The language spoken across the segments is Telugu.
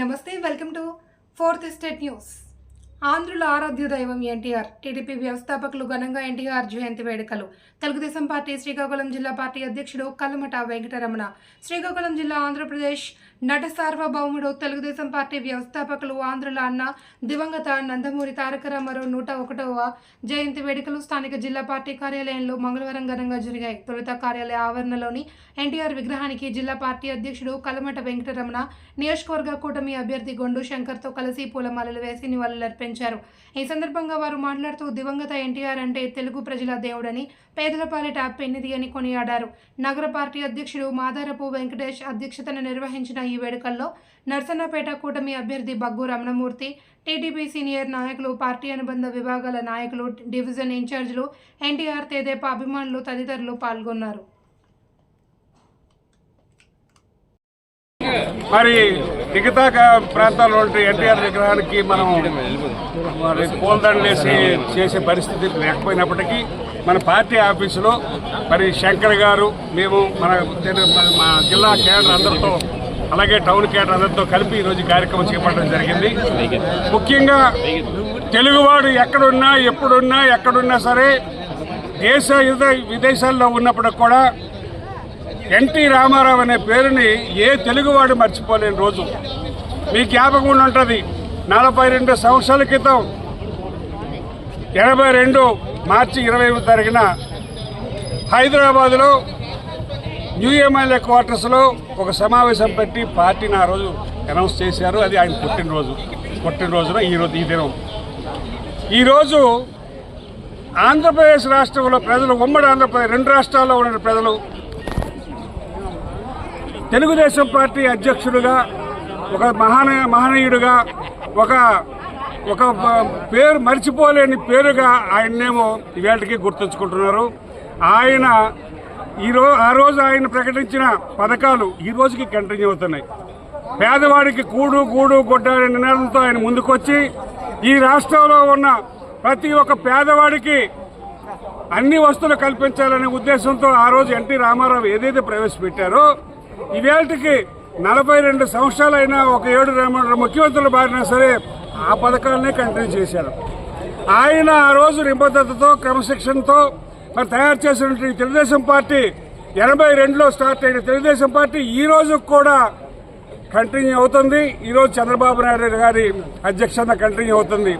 నమస్తే welcome to fourth state news. ఆంధ్రుల ఆరాధ్య దైవం ఎన్టీఆర్. టీడీపీ వ్యవస్థాపకులు ఘనంగా ఎన్టీఆర్ జయంతి వేడుకలు. తెలుగుదేశం పార్టీ శ్రీకాకుళం జిల్లా పార్టీ అధ్యక్షుడు కల్లమట వెంకటరమణ. శ్రీకాకుళం జిల్లా ఆంధ్రప్రదేశ్ నట సార్వభౌముడు తెలుగుదేశం పార్టీ వ్యవస్థాపకులు ఆంధ్రుల అన్న దివంగత నందమూరి తారక రామారావు నూట ఒకటవ జయంతి వేడుకలు స్థానిక జిల్లా పార్టీ కార్యాలయంలో మంగళవారం ఘనంగా జరిగాయి. తొలుత కార్యాలయ ఆవరణలోని ఎన్టీఆర్ విగ్రహానికి జిల్లా పార్టీ అధ్యక్షుడు కలమట వెంకటరమణ నియోజకవర్గ కూటమి అభ్యర్థి గొండు శంకర్తో కలిసి పూలమాలలు వేసి వివరించారు. ఈ సందర్భంగా వారు మాట్లాడుతూ దివంగత ఎన్టీఆర్ అంటే తెలుగు ప్రజల దేవుడని పేదల పాలిట పెన్నిది అని కొనియాడారు. నగర పార్టీ అధ్యక్షుడు మాదారపు వెంకటేష్ అధ్యక్షతన నిర్వహించిన ఈ వేడుకల్లో నర్సన్నపేట కూటమి అభ్యర్థి బగ్గు రమణమూర్తి టీడీపీ సీనియర్ నాయకులు పార్టీ అనుబంధ విభాగాల నాయకులు డివిజన్ ఇన్ఛార్జీలు ఎన్టీఆర్ తెదేపా అభిమానులు తదితరులు పాల్గొన్నారు. మరి మిగతా ప్రాంతాల్లో ఎన్టీఆర్ విగ్రహానికి మనం మరి పూలదండలేసి చేసే పరిస్థితి లేకపోయినప్పటికీ మన పార్టీ ఆఫీసులో మరి శంకర్ గారు మేము మన మా జిల్లా కేడర్ అందరితో అలాగే టౌన్ కేడర్ అందరితో కలిపి ఈరోజు కార్యక్రమం చేపట్టడం జరిగింది. ముఖ్యంగా తెలుగువాడు ఎక్కడున్నా ఎప్పుడున్నా ఎక్కడున్నా సరే దేశ విదే- విదేశాల్లో ఉన్నప్పుడు కూడా ఎన్టీ రామారావు అనే పేరుని ఏ తెలుగువాడు మర్చిపోలేని రోజు. మీ జ్ఞాపకం ఉంటుంది నలభై రెండు సంవత్సరాల క్రితం ఎనభై రెండు మార్చి ఇరవై తారీఖున హైదరాబాద్లో న్యూ ఎమ్మెల్యే క్వార్టర్స్లో ఒక సమావేశం పెట్టి పార్టీని ఆ రోజు అనౌన్స్ చేశారు. అది ఆయన పుట్టినరోజు. పుట్టినరోజున ఈరోజు ఈ దినం. ఈరోజు ఆంధ్రప్రదేశ్ రాష్ట్రంలో ప్రజలు ఉమ్మడి ఆంధ్రప్రదేశ్ రెండు రాష్ట్రాల్లో ఉన్న ప్రజలు తెలుగుదేశం పార్టీ అధ్యక్షుడిగా ఒక మహాన మహనీయుడిగా ఒక ఒక పేరు మర్చిపోలేని పేరుగా ఆయన్నేమో ఇవాటికి గుర్తుంచుకుంటున్నారు. ఆయన ఈరో ఆ రోజు ఆయన ప్రకటించిన పథకాలు ఈ రోజుకి కంటిన్యూ అవుతున్నాయి. పేదవాడికి కూడు గూడు గుడ్డ అనే నినాదంతో ఆయన ముందుకొచ్చి ఈ రాష్ట్రంలో ఉన్న ప్రతి ఒక్క పేదవాడికి అన్ని వస్తువులు కల్పించాలనే ఉద్దేశంతో ఆ రోజు ఎన్టీ రామారావు ఏదైతే ప్రవేశపెట్టారో ఇవేటికి నలభై రెండు సంవత్సరాలైనా ఒక ఏడు ముఖ్యమంత్రులు బారినా సరే ఆ పథకాలనే కంటిన్యూ చేశారు. ఆయన ఆ రోజు నిబద్ధతతో క్రమశిక్షణతో మరి తయారు చేసినటువంటి తెలుగుదేశం పార్టీ ఎనభై రెండులో స్టార్ట్ అయిన తెలుగుదేశం పార్టీ ఈ రోజు కూడా కంటిన్యూ అవుతుంది. ఈరోజు చంద్రబాబు నాయుడు గారి అధ్యక్షత కంటిన్యూ అవుతుంది.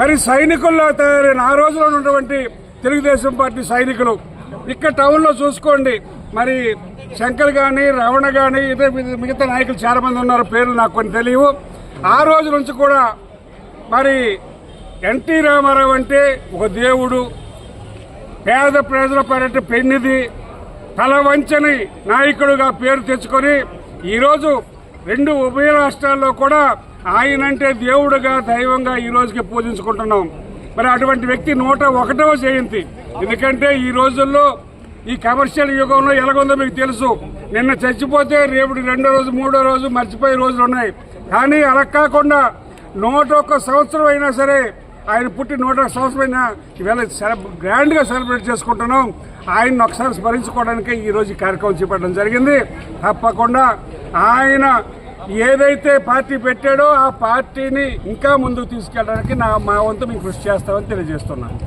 మరి సైనికుల్లో తయారైన ఆ రోజులో ఉన్నటువంటి తెలుగుదేశం పార్టీ సైనికులు ఇక్కడ టౌన్లో చూసుకోండి. మరి శంకర్ కానీ రమణ కానీ ఇదే మిగతా నాయకులు చాలా మంది ఉన్నారు. పేర్లు నాకు కొన్ని తెలియవు. ఆ రోజు నుంచి కూడా మరి ఎన్టీ రామారావు అంటే ఒక దేవుడు. పేద ప్రజల పర్యట పెన్నిది తల వంచని నాయకుడుగా పేరు తెచ్చుకొని ఈరోజు రెండు ఉభయ రాష్ట్రాల్లో కూడా ఆయనంటే దేవుడుగా దైవంగా ఈ రోజుకి పూజించుకుంటున్నాం. మరి అటువంటి వ్యక్తి నూట ఒకటవ జయంతి. ఎందుకంటే ఈ రోజుల్లో ఈ కమర్షియల్ యుగంలో ఎలాగుందో మీకు తెలుసు. నిన్న చచ్చిపోతే రేపు రెండో రోజు మూడో రోజు మర్చిపోయే రోజులు ఉన్నాయి. కానీ అలా కాకుండా నూట ఒక్క సంవత్సరం అయినా సరే ఆయన పుట్టి నూట ఒక్క సంవత్సరం అయినా ఇవాళ గ్రాండ్గా సెలబ్రేట్ చేసుకుంటున్నాం. ఆయన్ని ఒకసారి స్మరించుకోవడానికి ఈరోజు ఈ కార్యక్రమం చేపట్టడం జరిగింది. తప్పకుండా ఆయన ఏదైతే పార్టీ పెట్టాడో ఆ పార్టీని ఇంకా ముందుకు తీసుకెళ్ళడానికి నా మా వంతు మీకు కృషి చేస్తామని తెలియజేస్తున్నాను.